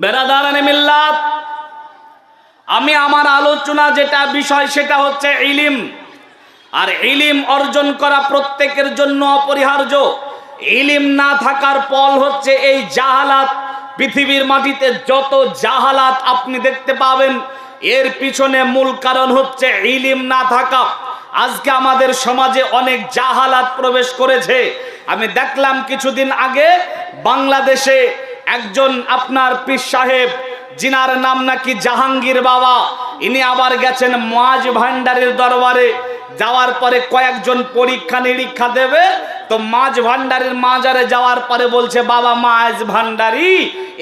বেরাদারানে মিল্লাত। আমি আমার আলোচনা যেটা বিষয় সেটা হচ্ছে ইলিম। আর ইলিম অর্জন করা প্রত্যেকের জন্য অপরিহার্য। ইলিম না থাকার ফল হচ্ছে এই জাহালাত। পৃথিবীর মাটিতে যত জাহালাত আপনি দেখতে পাবেন, এর পিছনে মূল কারণ হচ্ছে ইলিম না থাকা। আজকে আমাদের সমাজে অনেক জাহালাত প্রবেশ করেছে। আমি দেখলাম কিছুদিন আগে বাংলাদেশে একজন আপনার পীর সাহেব, জিনার নাম নাকি জাহাঙ্গীর বাবা, ইনি আবার গেছেন মাঝ ভান্ডারের দরবারে, যাওয়ার পরে কয়েকজন পরীক্ষা নিরীক্ষা দেবে, তো মাঝ ভান্ডারের মাজারে যাওয়ার পরে বলছে, বাবা মাঝ ভান্ডারি,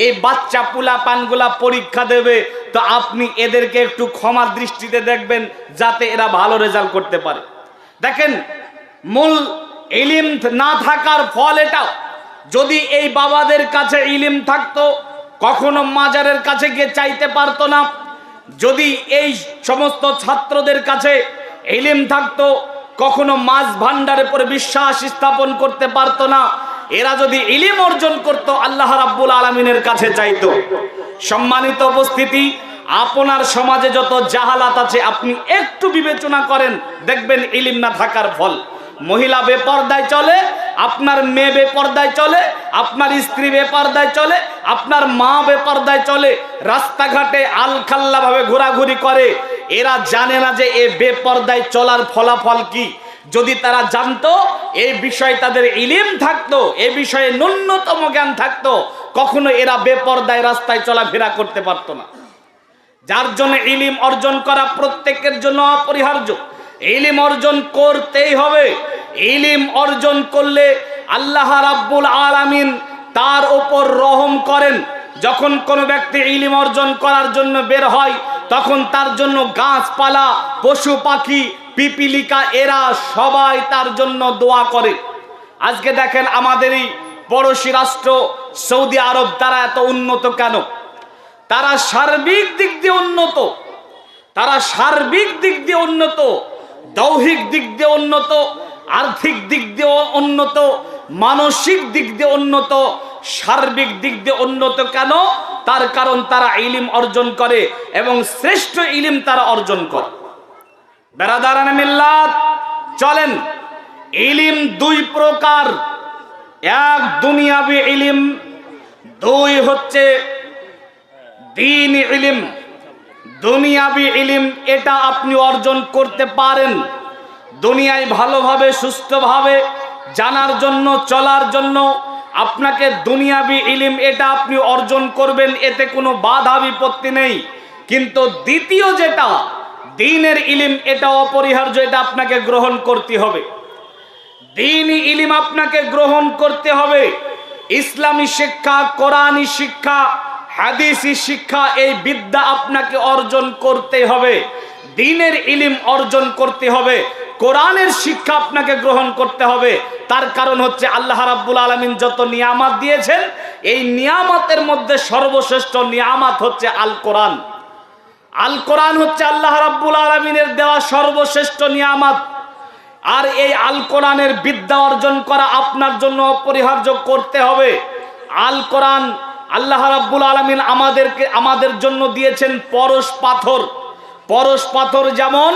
এই বাচ্চা পুলা পানগুলা পরীক্ষা দেবে, তো আপনি এদেরকে একটু ক্ষমার দৃষ্টিতে দেখবেন, যাতে এরা ভালো রেজাল্ট করতে পারে। দেখেন, মূল ইলিম না থাকার ফল এটা যদি এই বাবাদের কাছে ইলিম থাকতো, কখনো মাজারের কাছে গিয়ে চাইতে পারতো না। যদি এই সমস্ত ছাত্রদের কাছে ইলিম থাকতো, কখনো মাছ ভান্ডারের পরে বিশ্বাস স্থাপন করতে পারতো না। এরা যদি ইলিম অর্জন করত, আল্লাহ রাব্বুল আলমিনের কাছে চাইতো। সম্মানিত উপস্থিতি, আপনার সমাজে যত জাহালাত আছে, আপনি একটু বিবেচনা করেন, দেখবেন ইলিম না থাকার ফল। মহিলা বেপর্দায় চলে আপনার মেয়ে বেপর্দায় চলে, আপনার স্ত্রী বেপর্দায় চলে, আপনার মা বেপর্দায় চলে, রাস্তাঘাটে আলখাল্লা ভাবে ঘোরাঘুরি করে। এরা জানে না যে এ বেপর্দায় চলার ফলাফল কি। যদি তারা জানতো এই বিষয়ে তাদের ইলিম থাকতো, এ বিষয়ে ন্যূনতম জ্ঞান থাকতো, কখনো এরা বেপর্দায় রাস্তায় চলাফেরা করতে পারতো না। যার জন্য ইলিম অর্জন করা প্রত্যেকের জন্য অপরিহার্য। ইলিম অর্জন করতেই হবে। ইলিম অর্জন করলে আল্লাহ রাব্বুল আলামিন তার ওপর রহম করেন। যখন কোনো ব্যক্তি ইলিম অর্জন করার জন্য বের হয়, তখন তার জন্য গাছপালা, পশু পাখি, পিপিলিকা এরা সবাই তার জন্য দোয়া করে। আজকে দেখেন আমাদের এই পড়োশী রাষ্ট্র সৌদি আরব, তারা এত উন্নত কেন? তারা সার্বিক দিক দিয়ে উন্নত। তারা সার্বিক দিক দিয়ে উন্নত, দৌহিক দিক দিয়ে উন্নত আর্থিক দিক দিয়ে উন্নত, মানসিক দিক দিয়ে উন্নত, সার্বিক দিক দিয়ে উন্নত কেন? তার কারণ তারা ইলিম অর্জন করে এবং শ্রেষ্ঠ ইলিম তারা অর্জন করে। বেড়াদারান মিল্লাত, চলেন। ইলিম দুই প্রকার। এক দুনিয়াবি ইলিম, দুই হচ্ছে দিন ইলিম। দুনিয়াবি ইলিম, এটা আপনি অর্জন করতে পারেন। দুনিয়ায় ভালোভাবে, সুস্থভাবে, জানার জন্য, চলার জন্য আপনাকে দুনিয়াবি ইলিম এটা আপনি অর্জন করবেন, এতে কোনো বাধা বিপত্তি নেই। কিন্তু দ্বিতীয় যেটা, দিনের ইলিম এটা অপরিহার্য, এটা আপনাকে গ্রহণ করতে হবে। দিন ইলিম আপনাকে গ্রহণ করতে হবে। ইসলামী শিক্ষা কোরআনী শিক্ষা হাদিসি শিক্ষা, এই বিদ্যা আপনাকে অর্জন করতে হবে। দিনের ইলিম অর্জন করতে হবে। কোরআনের শিক্ষা আপনাকে গ্রহণ করতে হবে। তার কারণ হচ্ছে আল্লাহ রাব্বুল আলমিন যত নিয়ামাত দিয়েছেন, এই নিয়ামতের মধ্যে সর্বশ্রেষ্ঠ নিয়ামাত হচ্ছে আল কোরআন আল কোরআন হচ্ছে আল্লাহ রাব্বুল আলমিনের দেওয়া সর্বশ্রেষ্ঠ নিয়ামত। আর এই আল কোরআনের বিদ্যা অর্জন করা আপনার জন্য অপরিহার্য করতে হবে। আল কোরআন আল্লাহ রাব্বুল আলমিন আমাদেরকে, আমাদের জন্য দিয়েছেন পরশ পাথর। পরশ পাথর যেমন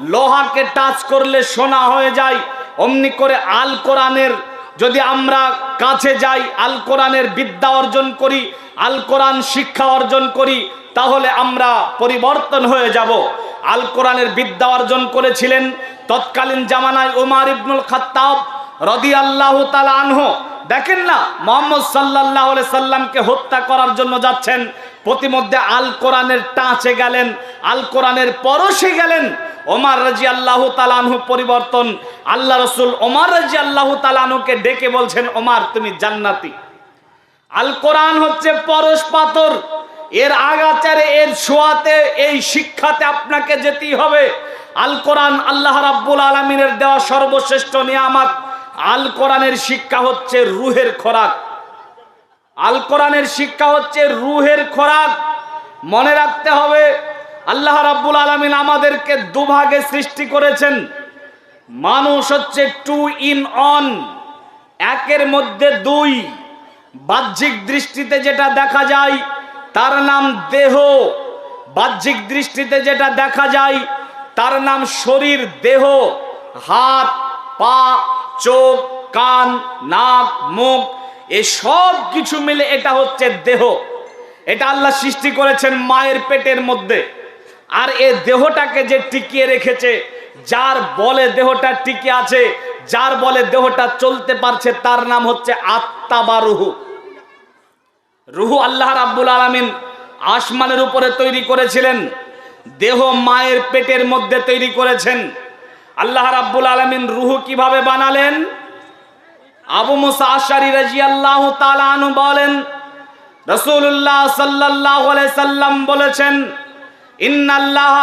লোহাকে টাচ করলে সোনা হয়ে যায়। অমনি করে আল কোরআনের যদি আমরা কাছে যাই, আল কোরআনের বিদ্যা অর্জন করি, আল কোরআন শিক্ষা অর্জন করি, তাহলে আমরা পরিবর্তন হয়ে যাব। আল কোরআনের বিদ্যা অর্জন করেছিলেন তৎকালীন জামানায় ওমার ইবনুল খাত্তাব রদি আল্লাহ আনহ। দেখেন না, মোহাম্মদ সাল্লাহ সাল্লামকে হত্যা করার জন্য যাচ্ছেন, প্রতিমধ্যে আল কোরআনের টাঁচে গেলেন, আল কোরআনের পরশে গেলেন। ওমার রাজি আল্লাহ তালানহু পরিবর্তন, আল্লাহ রসুল ওমার রাজি আল্লাহ তালানহুকে ডেকে বলছেন, ওমার, তুমি জান্নাতি। আল কোরআন হচ্ছে পরশ পাথর, এর আগাচারে এর ছোঁয়াতে এই শিক্ষাতে আপনাকে যেতেই হবে। আল কোরআন আল্লাহ রাব্বুল আলমিনের দেওয়া সর্বশ্রেষ্ঠ নিয়ামত। আল কোরআনের শিক্ষা হচ্ছে রুহের খোরাক। আল কোরআনের শিক্ষা হচ্ছে রুহের খোরাক। মনে রাখতে হবে, আল্লাহ রাব্বুল আলমিন আমাদেরকে দুভাগে সৃষ্টি করেছেন। মানুষ হচ্ছে টু ইন অন, একের মধ্যে দুই। বাহ্যিক দৃষ্টিতে যেটা দেখা যায়, তার নাম দেহ। বাহ্যিক দৃষ্টিতে যেটা দেখা যায়, তার নাম শরীর, দেহ। হাত, পা চোখ, কান, নাক, মুখ এসব কিছু মিলে এটা হচ্ছে দেহ। এটা আল্লাহ সৃষ্টি করেছেন মায়ের পেটের মধ্যে। আর এ দেহটাকে যে টিকিয়ে রেখেছে, যার বলে দেহটা টিকে আছে, যার বলে দেহটা চলতে পারছে, তার নাম হচ্ছে আত্মা বা রুহু। রুহু আল্লাহ রাব্বুল আলামিন আসমানের উপরে তৈরি করেছিলেন, দেহ মায়ের পেটের মধ্যে তৈরি করেছেন। আল্লাহ রাব্বুল আলামিন রুহু কীভাবে বানালেন? আবু মুসা আশারি রাজিয়াল্লাহু তাআলা আনহু বলেন, রাসূলুল্লাহ সাল্লাল্লাহু আলাইহি সাল্লাম বলেছেন, ইন্নাল্লাহ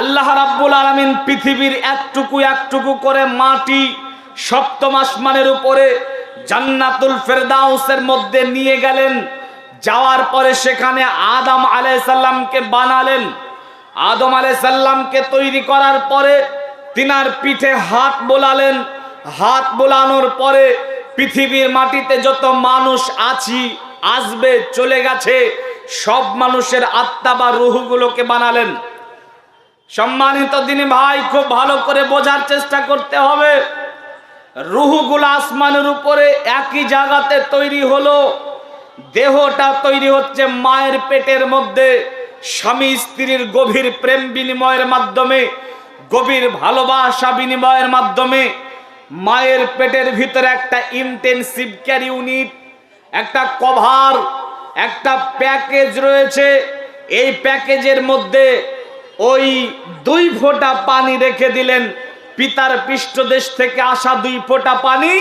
আল্লাহ আলামিন পৃথিবীর একটুকু একটুকু করে মাটি সপ্তম আসমানের উপরে জান্নাতুল ফেরদাউসের মধ্যে নিয়ে গেলেন। যাওয়ার পরে সেখানে আদম আলাইসাল্লামকে বানালেন। আদম আলাইসাল্লামকে তৈরি করার পরে তিনার পিঠে হাত বোলালেন। হাত বোলানোর পরে পৃথিবীর মাটিতে যত মানুষ আছি, আসবে, চলে গেছে, সব মানুষের আত্মা বা রুহুগুলোকে বানালেন। সম্মানিত দিনী ভাই, খুব ভালো করে বোঝার চেষ্টা করতে হবে। রুহুগুলো আসমানের উপরে একই জায়গাতে তৈরি হলো। দেহটা তৈরি হচ্ছে মায়ের পেটের মধ্যে। স্বামী স্ত্রীর গভীর প্রেম বিনিময়ের মাধ্যমে, গভীর ভালোবাসা বিনিময়ের মাধ্যমে। মায়ের পেটের ভিতরে একটা ইন্টেনসিভ কেয়ার ইউনিট একটা কভার একটা প্যাকেজ রয়েছে। এই প্যাকেজের মধ্যে ওই দুই ফোঁটা পানি রেখে দিলেন। পিতার পৃষ্ঠদেশ থেকে আসা দুই ফোঁটা পানি,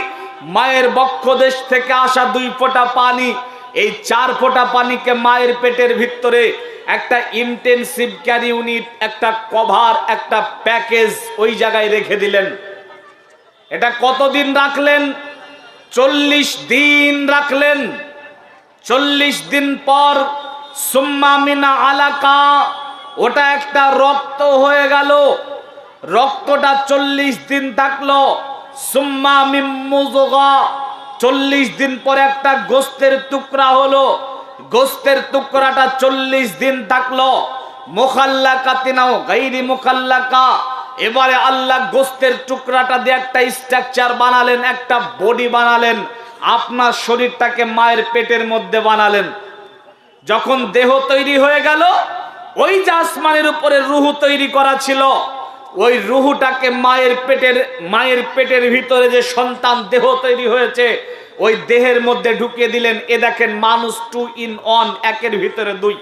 মায়ের বক্ষ দেশ থেকে আসা দুই ফোঁটা পানি। এই চার ফোঁটা পানিকে মায়ের পেটের ভিতরে একটা ইন্টেনসিভ কেয়ার ইউনিট একটা কভার একটা প্যাকেজ ওই জায়গায় রেখে দিলেন। এটা কতদিন রাখলেন? চল্লিশ দিন রাখলেন। চল্লিশ দিন পর সুম্মা মিনা আলাকা, ওটা একটা রক্ত হয়ে গেল। রক্তটা চল্লিশ দিন থাকল। সুম্মা মিম্মুজগা চল্লিশ দিন পরে একটা গোস্তের টুকরা হলো। গোস্তের টুকরাটা চল্লিশ দিন থাকল। মোখাল্লাকা তিনাও গাইরি মোখাল্লাকা। এবারে আল্লাহ গোস্তের টুকরাটা দিয়ে একটা স্ট্রাকচার বানালেন, একটা বডি বানালেন। আপনার শরীরটাকে মায়ের পেটের মধ্যে বানালেন। যখন দেহ তৈরি হয়ে গেল, ওই যে আসমানের উপরে রুহু তৈরি করা ছিল ওই রুহুটাকে মায়ের পেটের মায়ের পেটের ভিতরে যে সন্তান দেহ তৈরি হয়েছে, ওই দেহের মধ্যে ঢুকিয়ে দিলেন, এ দেখেন মানুষ টু ইন অন একের ভিতরে দুই।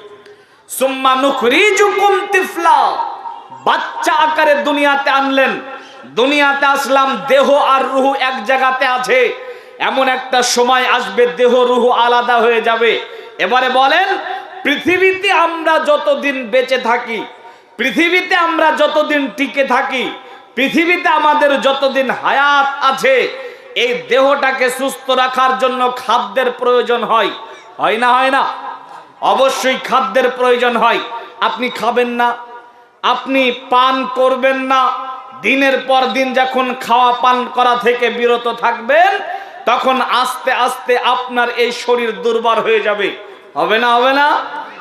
বাচ্চা আকারে দুনিয়াতে আনলেন, দুনিয়াতে আসলাম, দেহ আর রুহু এক জায়গাতে আছে। এমন একটা সময় আসবে, দেহ রুহু আলাদা হয়ে যাবে। এবারে বলেন, পৃথিবীতে আমরা যতদিন বেঁচে থাকি পৃথিবীতে আমরা যতদিন টিকে থাকি, পৃথিবীতে আমাদের যতদিন হায়াত আছে, এই দেহটাকে সুস্থ রাখার জন্য খাদ্যের প্রয়োজন হয়। হয় না হয় না? অবশ্যই খাদ্যের প্রয়োজন হয়। আপনি খাবেন না, আপনি পান করবেন না, দিনের পর দিন যখন খাওয়া পান করা থেকে বিরত থাকবেন, তখন আস্তে আস্তে আপনার এই শরীর দুর্বল হয়ে যাবে। হবে না হবে না?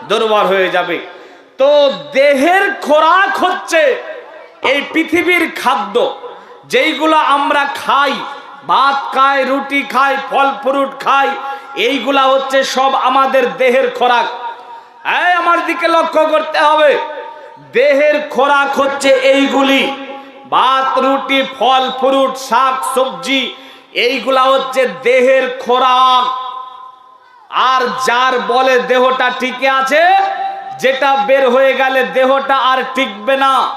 দুর্বল হয়ে যাবে। তো দেহের খোরাক হচ্ছে এই পৃথিবীর খাদ্য। যেইগুলো আমরা খাই, ভাত খাই, রুটি খাই, ফল, ফ্রুট খাই, এইগুলা হচ্ছে সব আমাদের দেহের খোরাক। এই আমার দিকে লক্ষ্য করতে হবে। দেহের খোরাক হচ্ছে এইগুলি। ভাত, রুটি, ফল, ফ্রুট, শাক, সবজি, এইগুলা হচ্ছে দেহের খোরাক। আর যার বলে দেহটা ঠিকই আছে যেটা বের হয়ে গেলে দেহটা আর টিকবে না,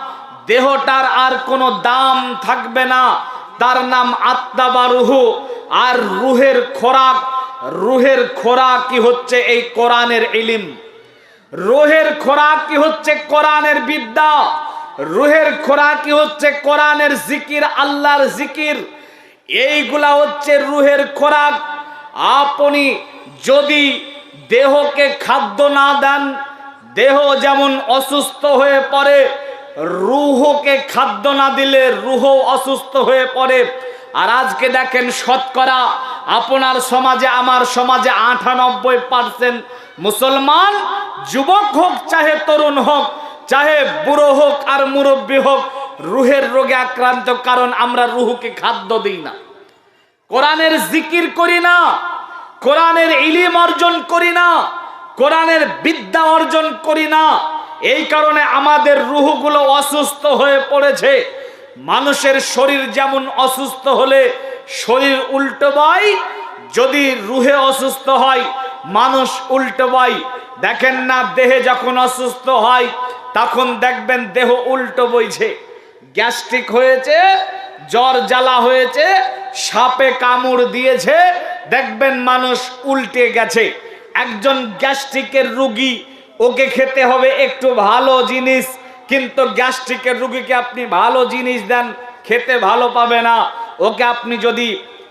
দেহটার আর কোনো দাম থাকবে না। তার নাম আত্মা বা রুহু। আর রুহের খোরাক, রুহের খোরাকই হচ্ছে এই কোরআনের ইলিম। রুহের খোরাকই হচ্ছে কোরআনের বিদ্যা। রুহের খোরাকই হচ্ছে কোরআনের জিকির, আল্লাহর জিকির। এইগুলা হচ্ছে রুহের খোরাক। আপনি যদি দেহকে খাদ্য না দেন দেহ যেমন অসুস্থ হয়ে পড়ে, রুহকে খাদ্য না দিলে রুহ অসুস্থ হয়ে পড়ে। আর আজকে দেখেন শতকরা আপনার সমাজে, আমার সমাজে আটানব্বই পার্সেন্ট মুসলমান যুবক হোক, চাহে তরুণ হোক, চাহে বুড়ো হোক আর মুরব্বী হোক, রুহের রোগে আক্রান্ত, কারণ আমরা রুহুকে খাদ্য দিই না। কোরআনের জিকির করি না, কোরআনের ইলিম অর্জন করি না কোরআনের বিদ্যা অর্জন করি না। এই কারণে আমাদের রুহগুলো অসুস্থ হয়ে পড়েছে। মানুষের শরীর যেমন অসুস্থ হলে শরীর উল্টো বয় যদি রুহে অসুস্থ হয়, মানুষ উল্টো বয় দেখেন না, দেহে যখন অসুস্থ হয়, তখন দেখবেন দেহ উল্টো বইছে। গ্যাস্ট্রিক হয়েছে, জ্বর জ্বালা হয়েছে, সাপে কামড় দিয়েছে, দেখবেন মানুষ উল্টে গেছে। একজন গ্যাস্ট্রিকের রুগী, ওকে খেতে হবে একটু ভালো জিনিস, কিন্তু গ্যাস্ট্রিকের রুগীকে আপনি ভালো জিনিস দেন, খেতে ভালো পাবে না। ওকে আপনি যদি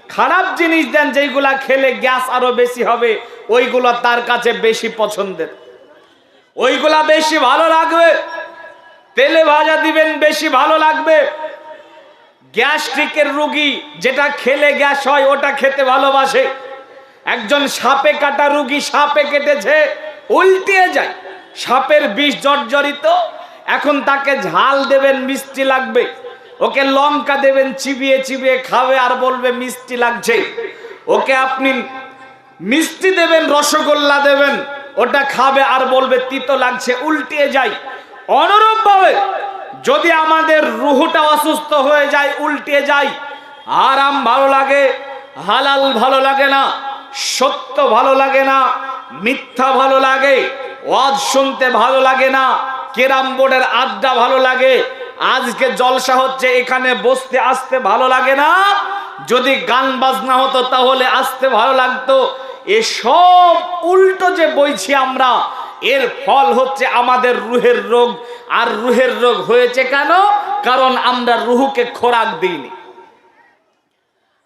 খারাপ জিনিস দেন, যেইগুলা খেলে গ্যাস আরও বেশি হবে, ওইগুলো তার কাছে বেশি পছন্দের। ওইগুলা বেশি ভালো লাগবে, তেলে ভাজা দিবেন, বেশি ভালো লাগবে। গ্যাস্ট্রিকের রুগী যেটা খেলে গ্যাস হয়, ওটা খেতে ভালোবাসে। একজন সাপে কাটা রুগী সাপে কেটেছে উল্টে যায়। সাপের বিষ জর্জরিত, এখন তাকে ঝাল দেবেন, মিষ্টি লাগবে। ওকে লঙ্কা দেবেন, চিবিয়ে চিবিয়ে খাবে আর বলবে, মিষ্টি লাগছে। ওকে আপনি মিষ্টি দেবেন, রসগোল্লা দেবেন, ওটা খাবে আর বলবে, তিতো লাগছে। উল্টে যায়। অনুরূপ ভাবে যদি আমাদের রুহুটা অসুস্থ হয়ে যায় উল্টে যায়। আরাম ভালো লাগে, হালাল ভালো লাগে না। সত্য ভালো লাগে না, মিথ্যা ভালো লাগে, ওয়াজ শুনতে ভালো লাগে না, কেরাম বোর্ডের আড্ডা ভালো লাগে, আজকে জলসা হচ্ছে, এখানে বসতে, আসতে ভালো লাগে না। যদি গান বাজনা হতো, তাহলে আসতে ভালো লাগতো। এসব উল্টো যে বইছি আমরা, এর ফল হচ্ছে আমাদের রুহের রোগ। আর রুহের রোগ হয়েছে কেন? কারণ আমরা রুহুকে খোরাক দিইনি।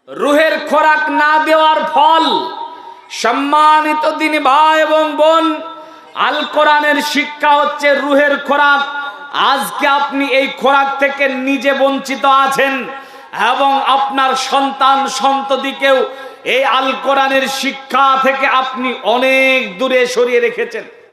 রুহের খোরাক না দেওয়ার ফল সম্মানিত দিন ভাই এবং বোন, আল কোরআনের শিক্ষা হচ্ছে রুহের খোরাক। আজকে আপনি এই খোরাক থেকে নিজে বঞ্চিত আছেন এবং আপনার সন্তান সন্ততিকেও এই আল কোরআনের শিক্ষা থেকে আপনি অনেক দূরে সরিয়ে রেখেছেন।